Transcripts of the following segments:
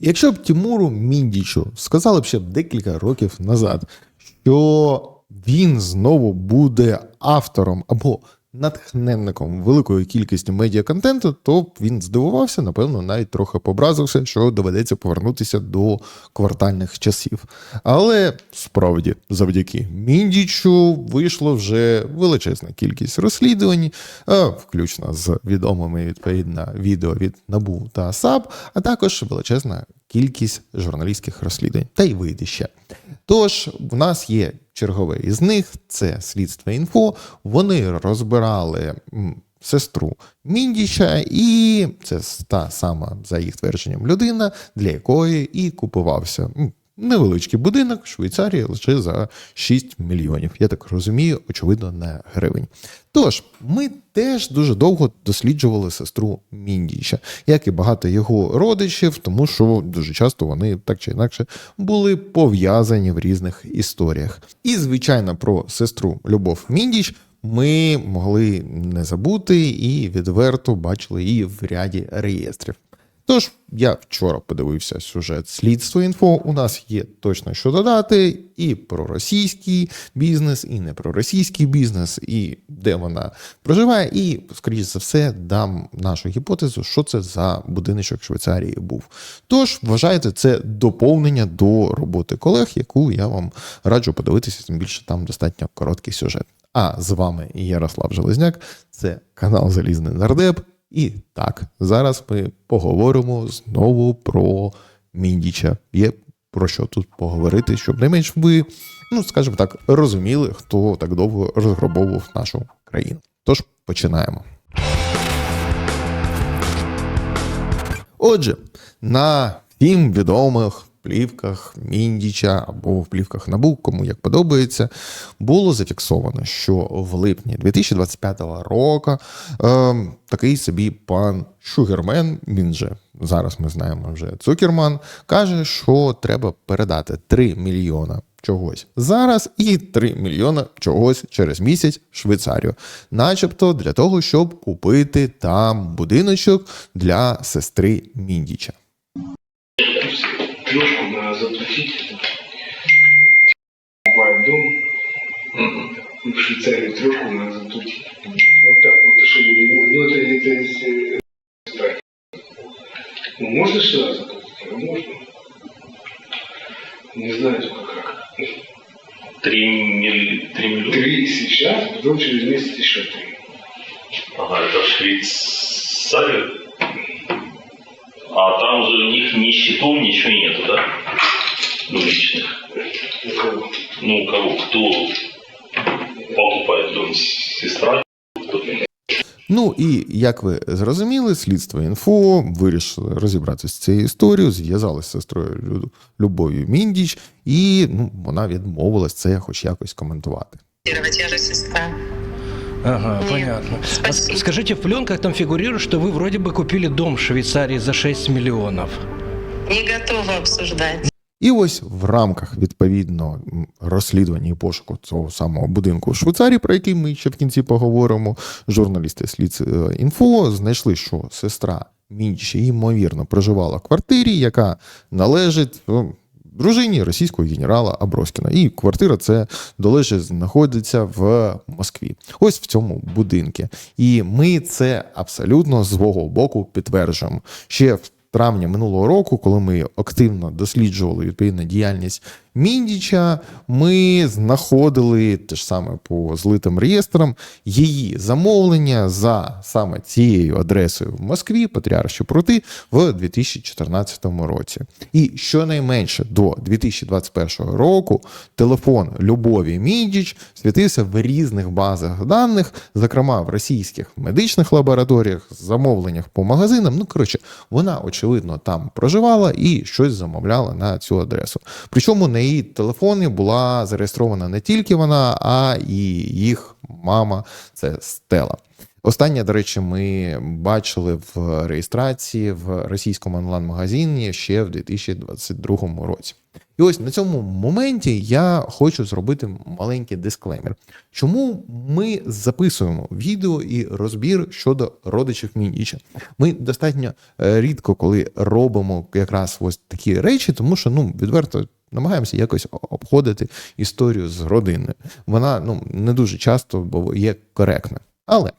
Якщо б Тимуру Міндічу сказали б ще декілька років назад, що він знову буде автором або натхненником великої кількості медіаконтенту, то він здивувався, напевно, навіть трохи побразився, що доведеться повернутися до квартальних часів. Але справді, завдяки Міндічу вийшло вже величезна кількість розслідувань, е, включно з відомими відповідно відео від Набу та САП, а також величезна кількість журналістських розслідувань, та й вийде ще. Тож, в нас є чергове із них, це слідство інфо. Вони розбирали сестру Міндіча, і це та сама, за їх твердженням, людина, для якої і купувався невеличкий будинок в Швейцарії лише за 6 мільйонів. Я так розумію, очевидно, не гривень. Тож, ми теж дуже довго досліджували сестру Міндіча, як і багато його родичів, тому що дуже часто вони так чи інакше були пов'язані в різних історіях. І, звичайно, про сестру Любов Міндіч ми могли не забути і відверто бачили її в ряді реєстрів. Тож я вчора подивився сюжет слідство інфо. У нас є точно що додати і про російський бізнес, і не про російський бізнес, і де вона проживає. І, скоріш за все, дам нашу гіпотезу, що це за будиночок Швейцарії був. Тож вважайте це доповнення до роботи колег, яку я вам раджу подивитися, тим більше там достатньо короткий сюжет. А з вами Ярослав Железняк, це канал Залізний Нардеп. І так, зараз ми поговоримо знову про Міндіча. Є про що тут поговорити, щоб не менш ви, ну скажімо так, розуміли, хто так довго розграбовував нашу країну. Тож починаємо. Отже, на всім відомих плівках Міндіча або в плівках Набу, кому як подобається, було зафіксовано, що в липні 2025 року е, такий собі пан Шугермен, він же зараз ми знаємо вже Цукерман, каже, що треба передати 3 мільйона. Чогось зараз і 3 мільйона чогось через місяць в Швейцарію, начебто для того, щоб купити там будиночок для сестри Міндіча. Трешку надо заплатить. Покупает дом. В Швейцарии трешку надо заплатить. Вот так вот, чтобы не Ну, это, это, это, это ну, можно сюда заплатить? А можно. Не знаю только как. Три, милли... три миллиона? Три сейчас, потом через месяц еще три. Ага, это в Швейцарию. А там же у них ни счетов, ничего нету, да? Ну, личных. Ну, кого? Кто покупает дом? Сестра? Ну і як ви зрозуміли, слідство інфо вирішили розібратися з цією історією, зв'язалися з сестрою Лю- Любов'ю Міндіч, і ну, вона відмовилась це хоч якось коментувати. Сестра. Ага, Нет, понятно. А спасибо. с- скажите, в пленках там фигурирует, что вы вроде бы купили дом в Швейцарии за 6 миллионов. Не готова обсуждать. І ось в рамках відповідно розслідування і пошуку цього самого будинку в Швейцарії, про який ми ще в кінці поговоримо, журналісти слід інфо знайшли, що сестра Міндіча ймовірно проживала в квартирі, яка належить ну, дружині російського генерала Аброськіна. І квартира це долежить знаходиться в Москві. Ось в цьому будинку. І ми це абсолютно з свого боку підтверджуємо. Ще в травні минулого року, коли ми активно досліджували відповідну діяльність Міндіча, ми знаходили те ж саме по злитим реєстрам її замовлення за саме цією адресою в Москві, Патріарші Прути, в 2014 році. І щонайменше до 2021 року телефон Любові Міндіч світився в різних базах даних, зокрема в російських медичних лабораторіях, замовленнях по магазинам. Ну, коротше, вона, очевидно, там проживала і щось замовляла на цю адресу. Причому на її телефоні була зареєстрована не тільки вона, а і їх мама, це Стела. Останнє, до речі, ми бачили в реєстрації в російському онлайн-магазині ще в 2022 році. І ось на цьому моменті я хочу зробити маленький дисклеймер. Чому ми записуємо відео і розбір щодо родичів Міндіча? Ми достатньо е, рідко, коли робимо якраз ось такі речі, тому що ну відверто. Намагаємося якось обходити історію з родиною. Вона ну не дуже часто бо є коректна. Але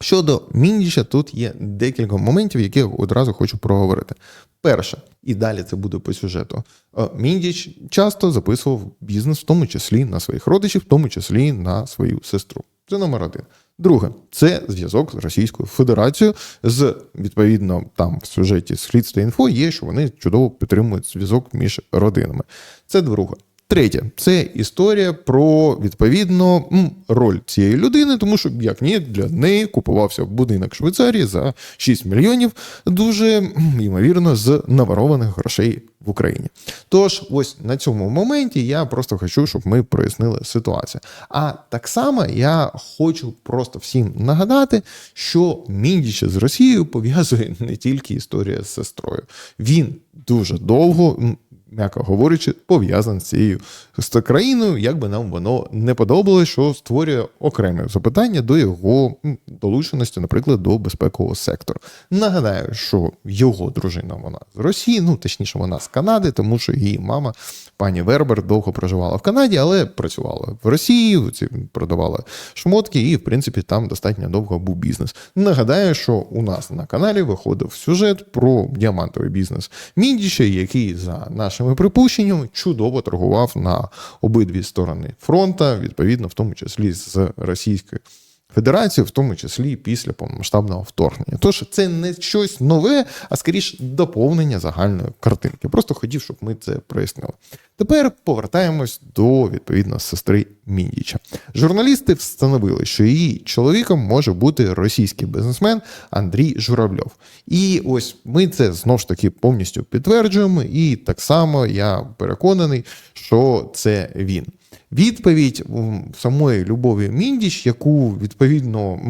щодо Міндіча, тут є декілька моментів, які одразу хочу проговорити. Перше, і далі це буде по сюжету. Е, Міндіч часто записував бізнес, в тому числі на своїх родичів, в тому числі на свою сестру. Це номер один. Друге, це зв'язок з Російською Федерацією. З відповідно там в сюжеті слідства інфо є, що вони чудово підтримують зв'язок між родинами. Це друге. Третє, це історія про відповідно роль цієї людини, тому що як ні, для неї купувався будинок в Швейцарії за 6 мільйонів, дуже ймовірно з наворованих грошей в Україні. Тож, ось на цьому моменті я просто хочу, щоб ми прояснили ситуацію. А так само я хочу просто всім нагадати, що Міндіча з Росією пов'язує не тільки історія з сестрою. Він дуже довго. М'яко говорячи, пов'язаний з цією з країною, як би нам воно не подобалося, що створює окреме запитання до його долученості, наприклад, до безпекового сектору. Нагадаю, що його дружина вона з Росії, ну точніше, вона з Канади, тому що її мама, пані Вербер, довго проживала в Канаді, але працювала в Росії, продавала шмотки, і в принципі там достатньо довго був бізнес. Нагадаю, що у нас на каналі виходив сюжет про діамантовий бізнес Міндіча, який за нашими припущеннями чудово торгував на обидві сторони фронта, відповідно, в тому числі з Російською Федерацією, в тому числі після повномасштабного вторгнення. Тож це не щось нове, а скоріш доповнення загальної картинки. Просто хотів, щоб ми це прояснили. Тепер повертаємось до відповідно сестри Міндіча. Журналісти встановили, що її чоловіком може бути російський бізнесмен Андрій Журавльов. І ось ми це знову ж таки повністю підтверджуємо, і так само я переконаний, що це він. Відповідь самої Любові Міндіч, яку відповідно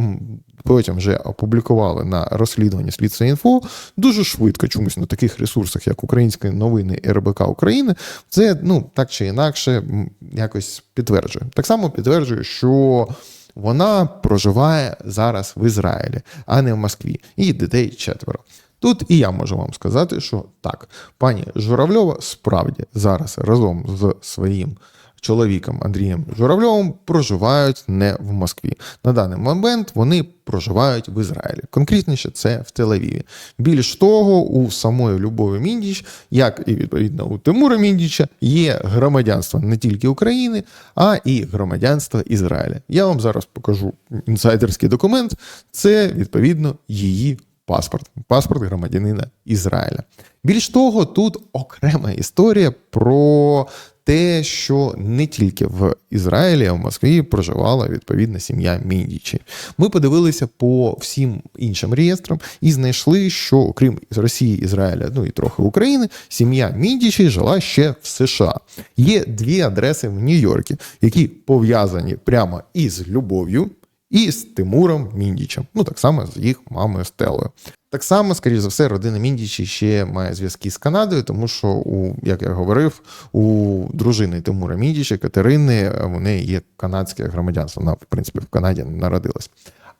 потім вже опублікували на розслідуванні слідства інфо, дуже швидко чомусь на таких ресурсах, як Українські новини і РБК України, це ну так чи інакше якось підтверджує. Так само підтверджує, що. Вона проживає зараз в Ізраїлі, а не в Москві. Її дітей четверо. Тут і я можу вам сказати, що так, пані Журавльова справді зараз разом з своїм чоловіком Андрієм Журавльовим проживають не в Москві. На даний момент вони проживають в Ізраїлі. Конкретніше це в Тель-Авіві. Більш того, у самої Любові Міндіч, як і відповідно у Тимура Міндіча, є громадянство не тільки України, а і громадянство Ізраїля. Я вам зараз покажу інсайдерський документ. Це відповідно її паспорт, паспорт громадянина Ізраїля. Більш того, тут окрема історія про те, що не тільки в Ізраїлі, а в Москві проживала відповідна сім'я Міндічі. Ми подивилися по всім іншим реєстрам і знайшли, що окрім Росії, Ізраїля, ну і трохи України, сім'я Міндічі жила ще в США. Є дві адреси в Нью-Йорку, які пов'язані прямо із любов'ю. І з Тимуром Міндічем, ну так само з їх мамою Стелою. Так само, скоріш за все, родина Міндічі ще має зв'язки з Канадою, тому що, у, як я говорив, у дружини Тимура Міндіча, Катерини, неї є канадське громадянство. Вона, в принципі, в Канаді народилась.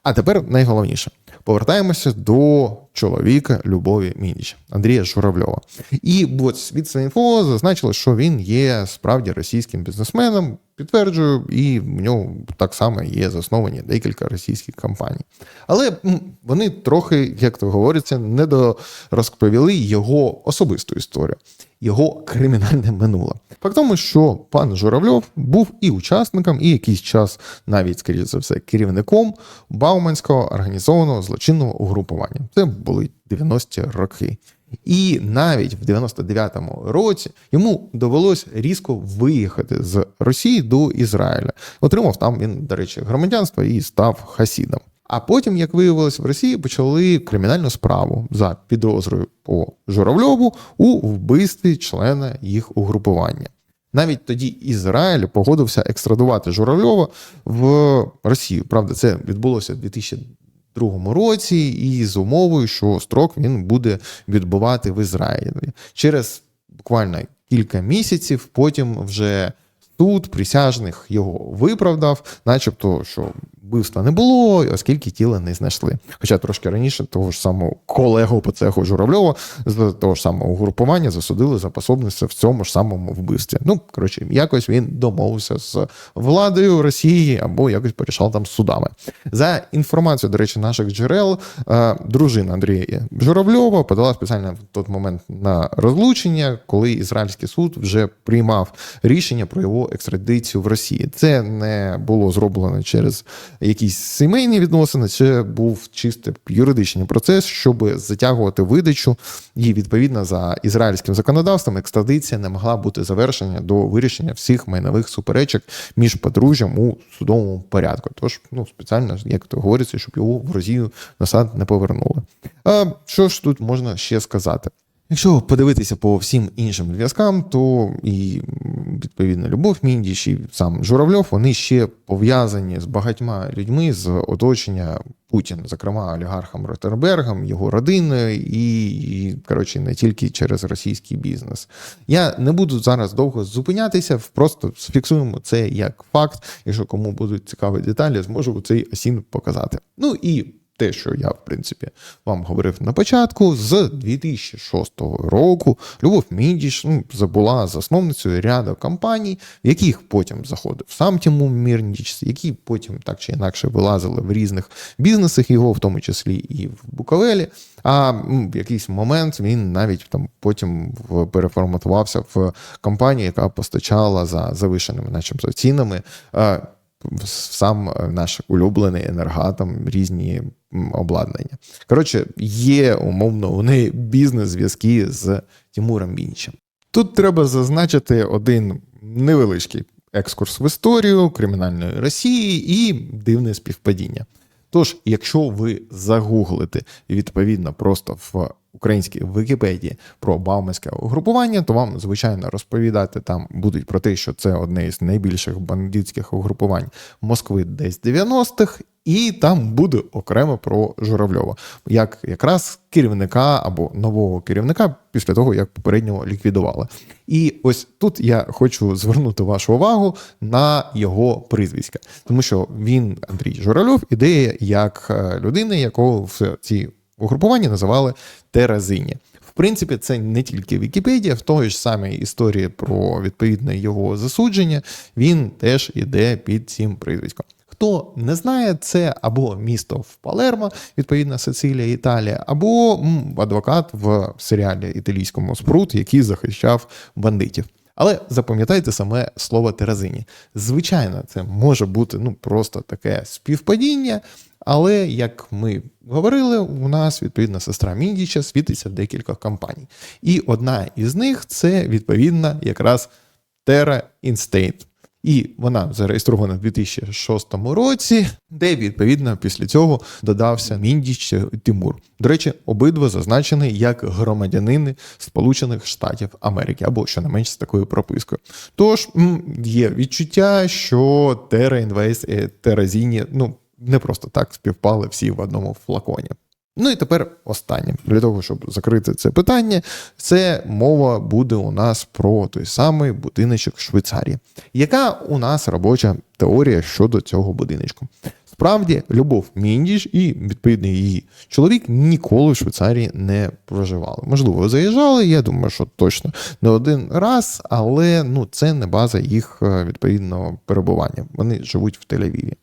А тепер найголовніше. Повертаємося до чоловіка Любові Міндіча, Андрія Журавльова. І от від інфо зазначило, що він є справді російським бізнесменом. Підтверджую, і в нього так само є засновані декілька російських компаній. Але вони трохи, як то говориться, недорозповіли його особисту історію, його кримінальне минуле. Факт тому, що пан Журавльов був і учасником, і якийсь час, навіть, скоріше за все, керівником Бауманського організованого злочинного угрупування. Це були 90-ті роки. І навіть в 99-му році йому довелось різко виїхати з Росії до Ізраїля. Отримав там він, до речі, громадянство і став хасідом. А потім, як виявилось, в Росії почали кримінальну справу за підозрою по Журавльову у вбивстві члена їх угрупування. Навіть тоді Ізраїль погодився екстрадувати Журавльова в Росію. Правда, це відбулося в 2002 році, і з умовою, що строк він буде відбувати в Ізраїлі. Через буквально кілька місяців. Потім вже суд присяжних його виправдав, начебто, що вбивства не було, оскільки тіла не знайшли. Хоча трошки раніше того ж самого колегу по цеху Журавльова з того ж самого угрупування засудили за пособництво в цьому ж самому вбивстві. Ну, коротше, якось він домовився з владою Росії або якось порішав там судами. За інформацією, до речі, наших джерел, е, дружина Андрія Журавльова подала спеціально в той момент на розлучення, коли ізраїльський суд вже приймав рішення про його екстрадицію в Росії. Це не було зроблено через якісь сімейні відносини, це був чисто юридичний процес, щоб затягувати видачу. І відповідно за ізраїльським законодавством екстрадиція не могла бути завершена до вирішення всіх майнових суперечок між подружжям у судовому порядку. Тож, ну спеціально, як то говориться, щоб його в Росію назад не повернули. А що ж тут можна ще сказати? Якщо подивитися по всім іншим зв'язкам, то і відповідно Любов Міндіч і сам Журавльов вони ще пов'язані з багатьма людьми з оточення Путіна, зокрема олігархом Роттербергом, його родиною, і, і коротше не тільки через російський бізнес. Я не буду зараз довго зупинятися, просто сфіксуємо це як факт. Якщо кому будуть цікаві деталі, зможу цей осін показати. Ну і те, що я, в принципі, вам говорив на початку, з 2006 року Любов Міндіш ну, була засновницею ряду компаній, в яких потім заходив сам Тимур Мірніч, які потім так чи інакше вилазили в різних бізнесах його, в тому числі і в Буковелі. А в якийсь момент він навіть там потім переформатувався в компанію, яка постачала за завишеними, начебто, цінами. Сам е, наш улюблений енергатом різні обладнання. Коротше, є умовно у неї бізнес-зв'язки з Тимуром Мінчем. Тут треба зазначити один невеличкий екскурс в історію кримінальної Росії і дивне співпадіння. Тож, якщо ви загуглите відповідно просто в українській Вікіпедії про Бауманське угрупування, то вам звичайно розповідати там будуть про те, що це одне із найбільших бандитських угрупувань Москви десь 90-х, і там буде окремо про Журавльова, як якраз керівника або нового керівника після того, як попереднього ліквідували. І ось тут я хочу звернути вашу увагу на його прізвиська, тому що він, Андрій Журавльов, ідея як е, людина, якого в цій угрупуванні називали Теразині. В принципі, це не тільки Вікіпедія, в той ж самій історії про відповідне його засудження, він теж іде під цим прізвиськом. Хто не знає, це або місто в Палермо, відповідно Сицилія, Італія, або адвокат в серіалі італійському Спрут, який захищав бандитів. Але запам'ятайте саме слово теразині. Звичайно, це може бути ну просто таке співпадіння, але як ми говорили, у нас відповідна сестра Міндіча світиться декілька компаній. І одна із них це відповідна якраз Terra Instate. І вона зареєстрована в 2006 році, де відповідно після цього додався Міндіч Тимур. До речі, обидва зазначені як громадянини Сполучених Штатів Америки, або щонайменш з такою пропискою. Тож є відчуття, що Terra Invest і Terra Zini, ну не просто так співпали всі в одному флаконі. Ну і тепер останнє для того, щоб закрити це питання, це мова буде у нас про той самий будиночок Швейцарії. Яка у нас робоча теорія щодо цього будиночку? Справді, Любов Міндіш і відповідно її чоловік ніколи в Швейцарії не проживали. Можливо, заїжджали, я думаю, що точно не один раз, але ну це не база їх е, відповідного перебування. Вони живуть в Тель-Авіві.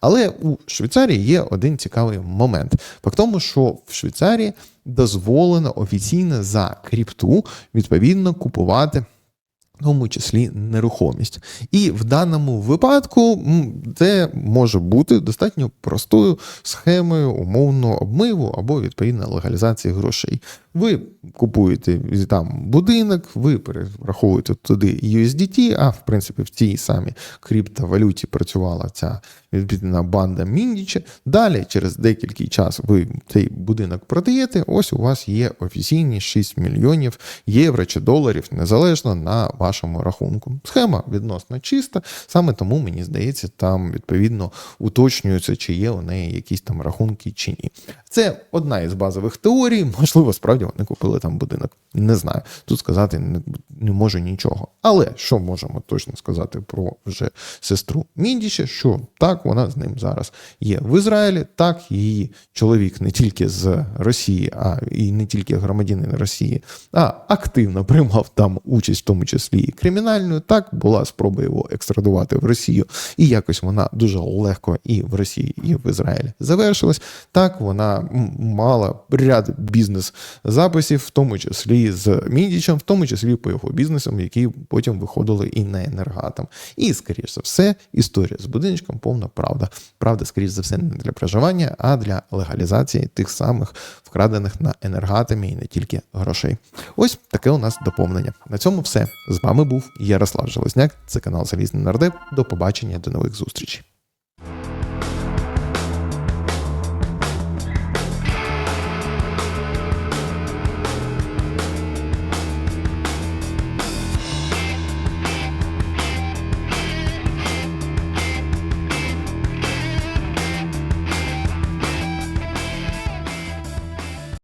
Але у Швейцарії є один цікавий момент. Факт тому, що в Швейцарії дозволено офіційно за кріпту відповідно купувати. Тому числі нерухомість. І в даному випадку це може бути достатньо простою схемою умовного обмиву або відповідно легалізації грошей. Ви купуєте там будинок, ви перераховуєте туди USDT, а в принципі в цій самій криптовалюті працювала ця відповідна банда Міндіча. Далі, через декілька час, ви цей будинок продаєте. Ось у вас є офіційні 6 мільйонів євро чи доларів, незалежно на вашому рахунку. Схема відносно чиста, саме тому мені здається, там відповідно уточнюється, чи є у неї якісь там рахунки чи ні. Це одна із базових теорій, можливо, справді насправді вони купили там будинок. Не знаю. Тут сказати не, не можу нічого. Але що можемо точно сказати про вже сестру Міндіші, що так, вона з ним зараз є в Ізраїлі. Так, її чоловік не тільки з Росії, а і не тільки громадянин Росії, а активно приймав там участь, в тому числі і кримінальною. Так, була спроба його екстрадувати в Росію, і якось вона дуже легко і в Росії, і в Ізраїлі завершилась. Так, вона мала ряд бізнес-записів, в тому числі з Міндічем, в тому числі по його бізнесам, які потім виходили і на енергатом. І, скоріш за все, історія з будиночком повна правда. Правда, скоріш за все, не для проживання, а для легалізації тих самих вкрадених на енергатамі і не тільки грошей. Ось таке у нас доповнення. На цьому все. З вами був Ярослав Железняк. Це канал Залізний Нардеп. До побачення, до нових зустрічей.